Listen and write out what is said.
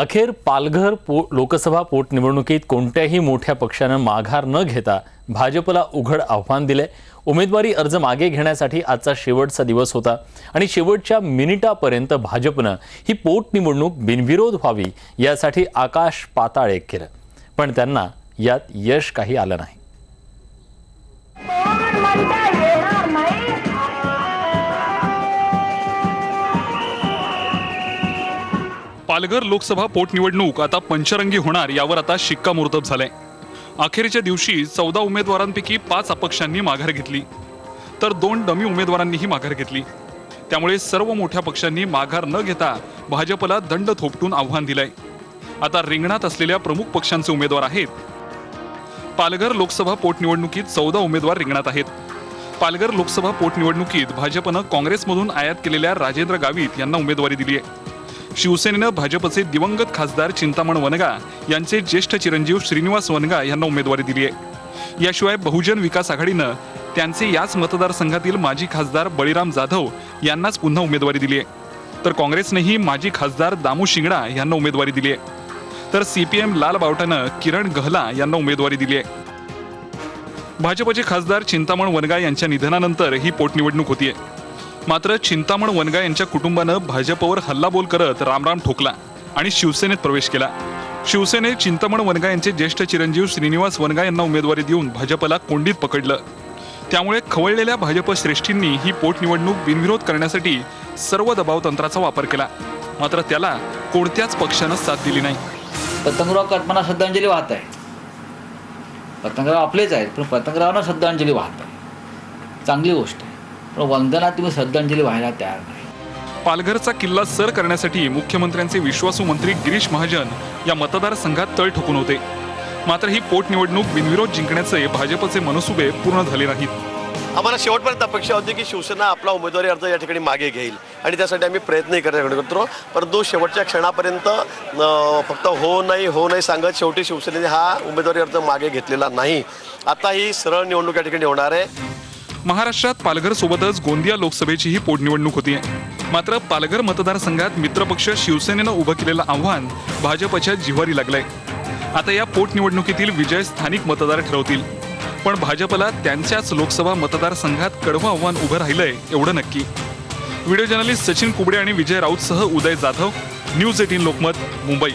अखेर पालघर पो लोकसभा पोटनिवडणुकीत कोणत्याही मोठ्या पक्षानं माघार न घेता भाजपला उघड आव्हान दिलंय. उमेदवारी अर्ज मागे घेण्यासाठी आजचा शेवटचा दिवस होता आणि शेवटच्या मिनिटापर्यंत भाजपनं ही पोटनिवडणूक बिनविरोध व्हावी यासाठी आकाश पाताळ एक केलं. पण त्यांना यात यश काही आलं नाही. पालघर लोकसभा पोटनिवडणूक आता पंचरंगी होणार यावर आता शिक्कामोर्तब झालंय. अखेरच्या दिवशी चौदा उमेदवारांपैकी पाच अपक्षांनी माघार घेतली. तर दोन डमी उमेदवारांनीही माघार घेतली. त्यामुळे सर्व मोठ्या पक्षांनी माघार न घेता भाजपला दंड थोपटून आव्हान दिलंय. आता रिंगणात असलेल्या प्रमुख पक्षांचे उमेदवार आहेत. पालघर लोकसभा पोटनिवडणुकीत चौदा उमेदवार रिंगणात आहेत. पालघर लोकसभा पोटनिवडणुकीत भाजपनं काँग्रेसमधून आयात केलेल्या राजेंद्र गावित यांना उमेदवारी दिली आहे शिवसेनेनं भाजपचे दिवंगत खासदार चिंतामण वनगा यांचे ज्येष्ठ चिरंजीव श्रीनिवास वनगा यांना उमेदवारी दिली आहे. याशिवाय बहुजन विकास आघाडीनं त्यांचे याच मतदारसंघातील माजी खासदार बळीराम जाधव यांनाच पुन्हा उमेदवारी दिली आहे. तर काँग्रेसनेही माजी खासदार दामू शिंगडा यांना उमेदवारी दिली आहे. तर सीपीएम लाल बावटानं किरण गहला यांना उमेदवारी दिली आहे. भाजपचे खासदार चिंतामण वनगा यांच्या निधनानंतर ही पोटनिवडणूक होतीये. मात्र चिंतामण वनगा यांच्या कुटुंबानं भाजपवर हल्लाबोल करत रामराम ठोकला आणि शिवसेनेत प्रवेश केला. शिवसेनेत चिंतामण वनगा यांचे ज्येष्ठ चिरंजीव श्रीनिवास वनगा यांना उमेदवारी देऊन भाजपला कोंडीत पकडलं. त्यामुळे खवळलेल्या भाजप श्रेष्ठींनी ही पोटनिवडणूक बिनविरोध करण्यासाठी सर्व दबाव तंत्राचा वापर केला. मात्र त्याला कोणत्याच पक्षानं साथ दिली नाही. पतंगराव कल्पना श्रद्धांजली वाहत आहे. पतंगराव आपलेच आहेत पण पतंगरावांना श्रद्धांजली वाहत आहे. चांगली गोष्ट आहे. पण वंदना तुम्ही श्रद्धांजली व्हायला तयार नाही. पालघरचा किल्ला सर करण्यासाठी मुख्यमंत्र्यांचे विश्वासू मंत्री गिरीश महाजन या मतदारसंघात तळ ठोकून होते. मात्र ही पोटनिवडणूक बिनविरोध जिंकण्याचे भाजपचे मनसुबे पूर्ण झाले नाहीत. आम्हाला शेवटपर्यंत अपेक्षा होती की शिवसेना आपला उमेदवारी अर्ज या ठिकाणी मागे घेईल. आणि त्यासाठी आम्ही प्रयत्नही करत करतो. परंतु शेवटच्या क्षणापर्यंत फक्त हो नाही हो नाही सांगत शेवटी शिवसेनेने हा उमेदवारी अर्ज मागे घेतलेला नाही. आता ही सरळ निवडणूक या ठिकाणी होणार आहे. महाराष्ट्रात पालघर सोबतच गोंदिया लोकसभेचीही पोटनिवडणूक होती मात्र पालघर मतदारसंघात मित्रपक्ष शिवसेनेनं उभं केलेलं आव्हान भाजपच्या जिव्हारी लागलंय. आता या पोटनिवडणुकीतील विजय स्थानिक मतदार ठरवतील. पण भाजपला त्यांच्याच लोकसभा मतदारसंघात कडवं आव्हान उभं राहिलंय एवढं नक्की. व्हिडिओ जर्नलिस्ट सचिन कुबडे आणि विजय राऊतसह उदय जाधव न्यूज एटीन लोकमत मुंबई.